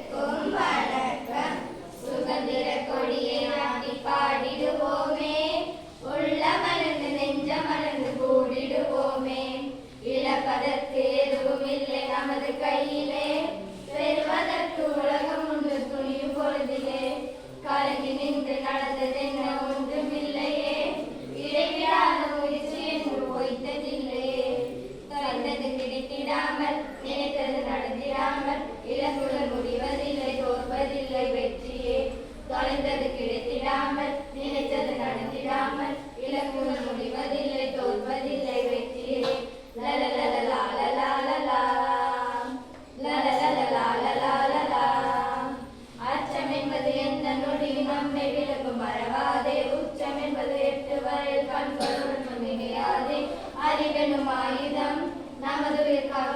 Oh. மறவாதே உச்சம் என்பது எட்டு வரையில் கண்களுடன் அறிவெனும் ஆயுதம் நமது உயிர்காக